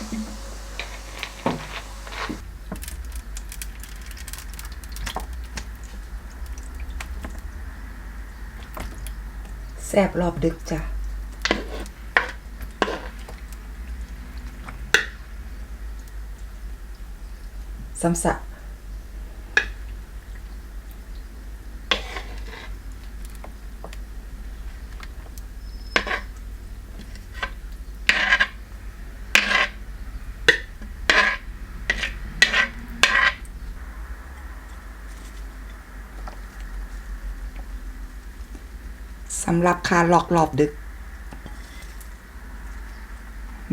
แซบรอบดึกจ้ะสำสะ สำหรับคาหลอกหลอบดึก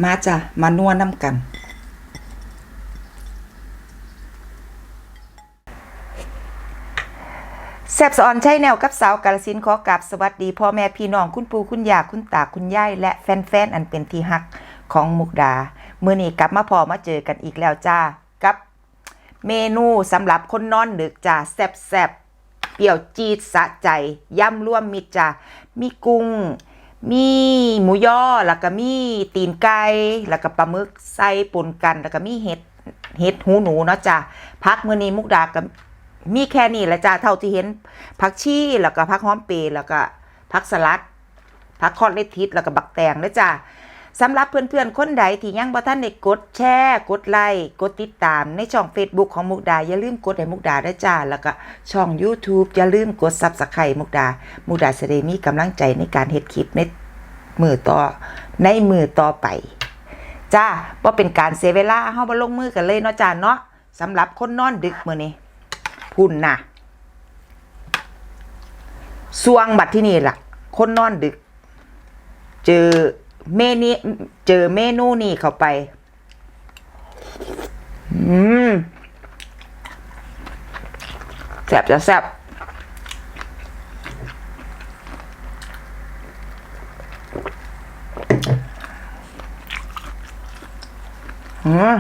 มาจ้ะ มานัวน้ำกัน แซบสอนใช้แนวกับสาวกาลสินขอกราบสวัสดีพ่อแม่พี่น้องคุณปู่คุณย่าคุณตาคุณยายและแฟนๆ อันเป็นที่ฮักของมุกดา เมื้อนี้กลับมาพอมาเจอกันอีกแล้วจ้า กับเมนูสำหรับคนนอนดึกจ้าแซบแซบๆ เปรี้ยวจี๊ดสะใจ ย่ำร่วมมิตรจ้ามีกุ้ง มีหมูย่อแล้วก็มีตีนไก่แล้วก็ปลาหมึกใส่ปนกัน แล้วก็มีเห็ดเห็ดหูหนูเนาะจ้าพักมื้อนี้มุกดากับมีแค่นี้แหละจ้าเท่าที่เห็นผักชีแล้วก็ผักหอมเปรย์แล้วก็ผักสลัดผักคอดเลทิสแล้วก็บักแตงเด้อจ้า สำหรับเพื่อนๆ คนใดที่ยังบ่ทันได้กดแชร์ กดไลค์ กดติดตามในช่อง Facebook ของมุกดา อย่าลืมกดให้มุกดาด้วยจ้า แล้วก็ช่อง YouTube อย่าลืมกด Subscribe มุกดา มุกดาจะได้มีกำลังใจในการเฮ็ดคลิปในมือต่อในมือต่อไปจ้าว่าเป็นการเสียเวลาเฮามาลงมือกันเลยเนาะจ้าเนาะสำหรับคนนอนดึกมื้อนี้พุ่นน่ะสวงบัดที่นี่ล่ะ คนนอนดึก เจอ เมนี้เจอเมนูนี่เข้าไป อืมแซ่บจะแซ่บอืม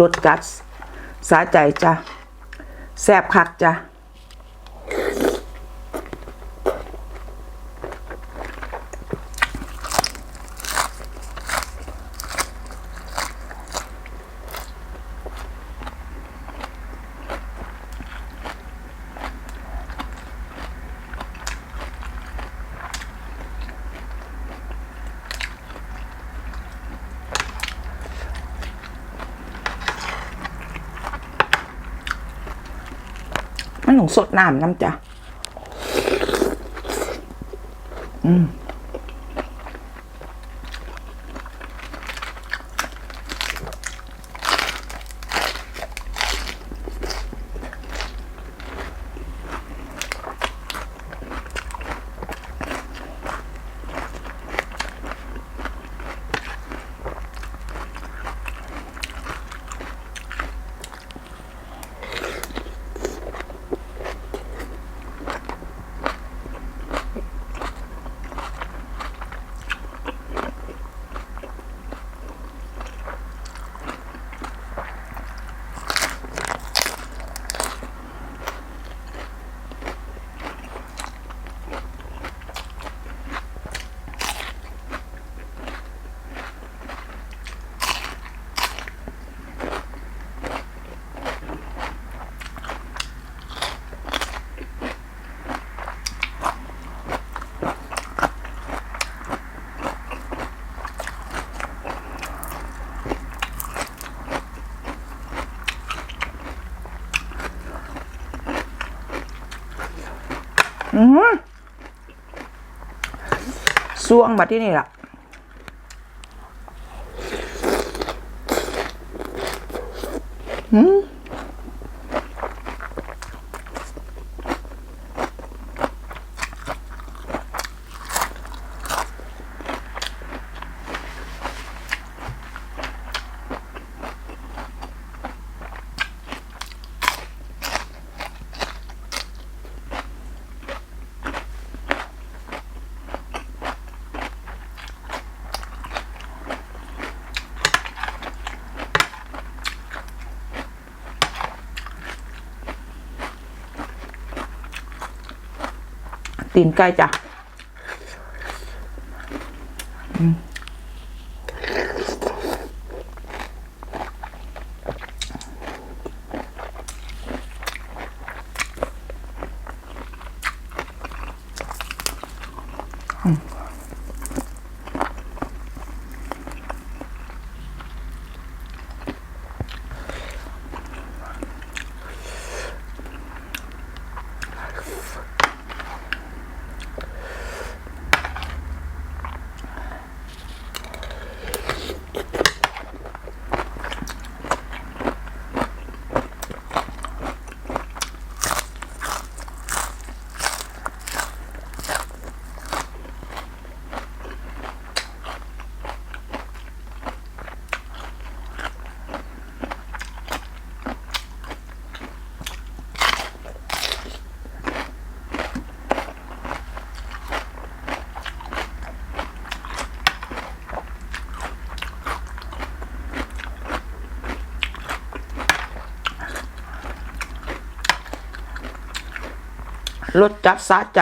รสกัดสาใจจ้ะแซบคักจ้ะ สดน้ำน้ำจ้ะ อืม อืมสวงมาที่นี่ล่ะ ตีนไก่จ้ะ รสจัดสะใจ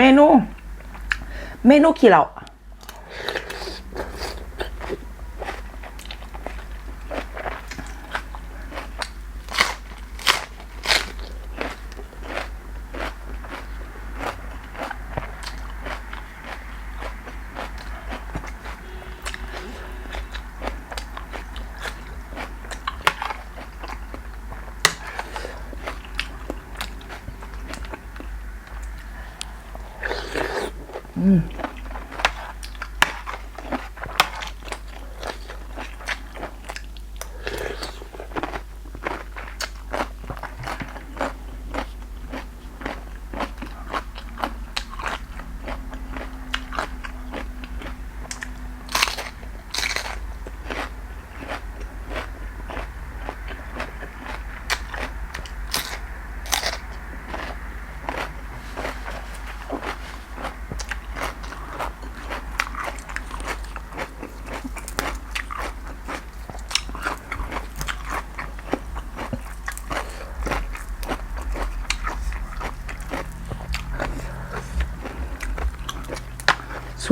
เมนู เมนูขี้เหล่า ส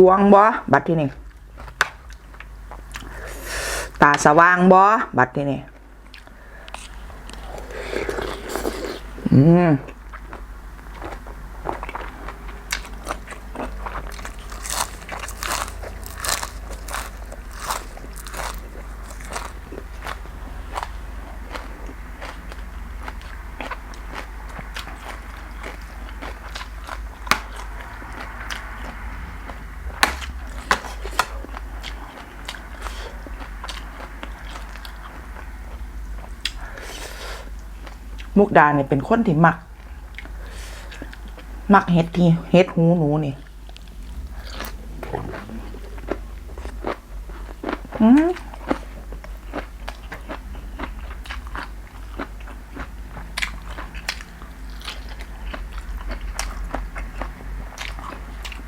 วงบ่บัดที่นี่ตาสว่างบ่บัดที่นี่อืม มุกดาเนี่ยเป็นคนที่มัก มักเฮ็ดที่เฮ็ดหูหนูนี่อืม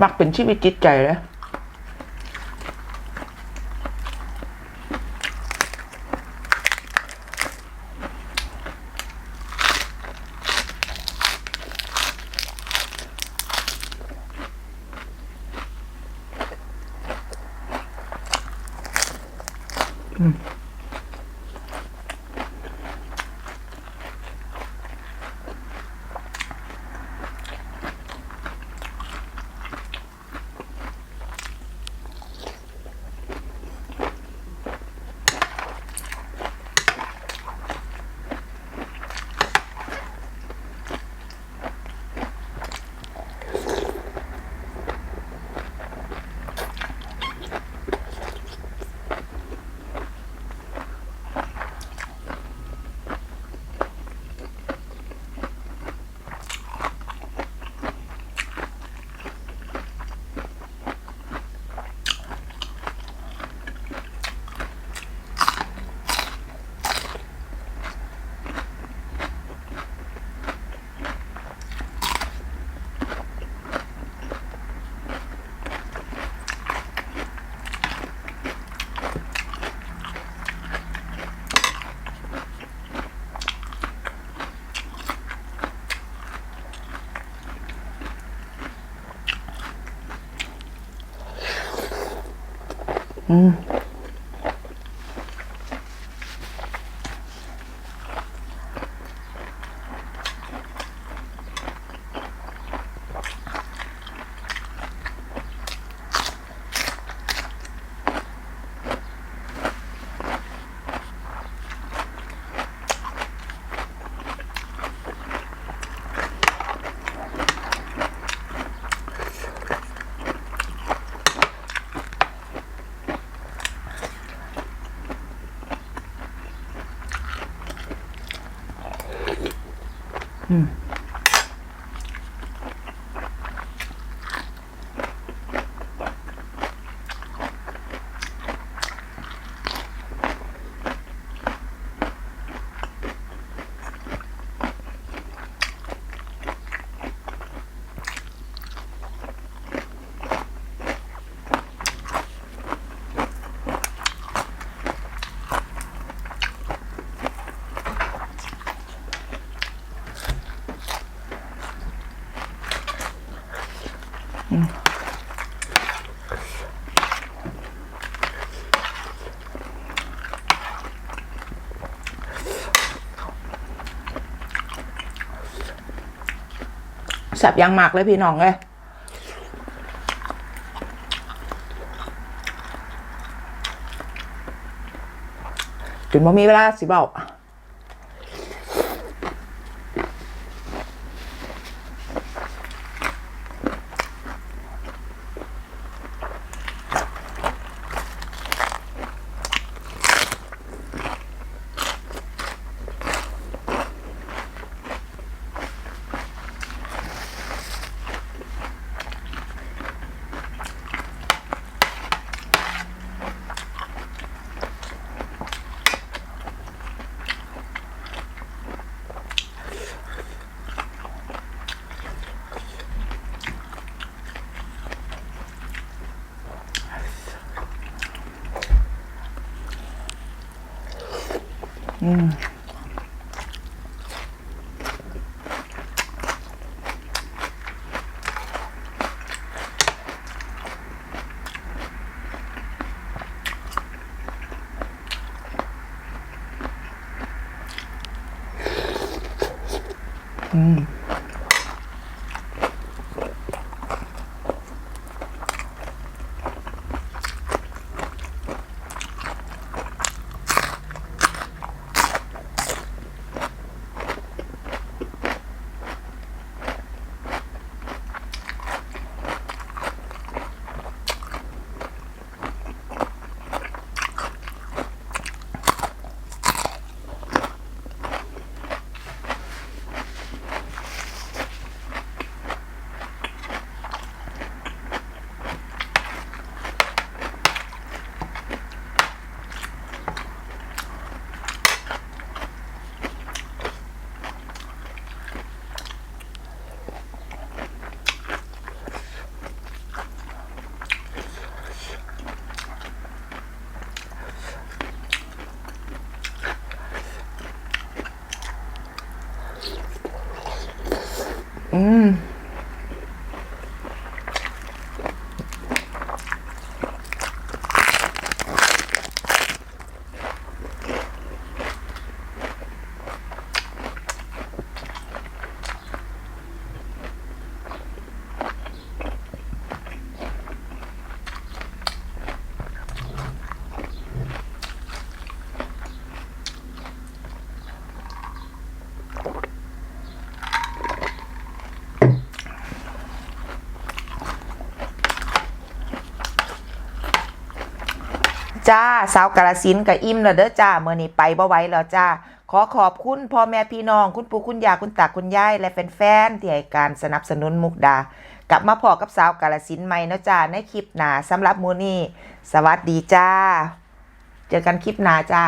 มักเป็นชีวิตจิตใจเลย อื ม แสบยังหมากเลยพี่น้องเลยจนบ่มีเวลาสิบอกาอื ม จ้าสาวกาลสินกับอิ่มแล้วเด้อจ้าเมื่อนี้ไปบ่ไหว้แล้วจ้า ขอขอบคุณพ่อแม่พี่น้อง คุณปู่คุณย่าคุณตาคุณยายและแฟนๆที่ให้การสนับสนุนมุกดา กลับมาพอกับสาวกาลสินใหม่นะจ้าในคลิปหนาสำหรับมูนี่สวัสดีจ้า เจอกันคลิปหนาจ้า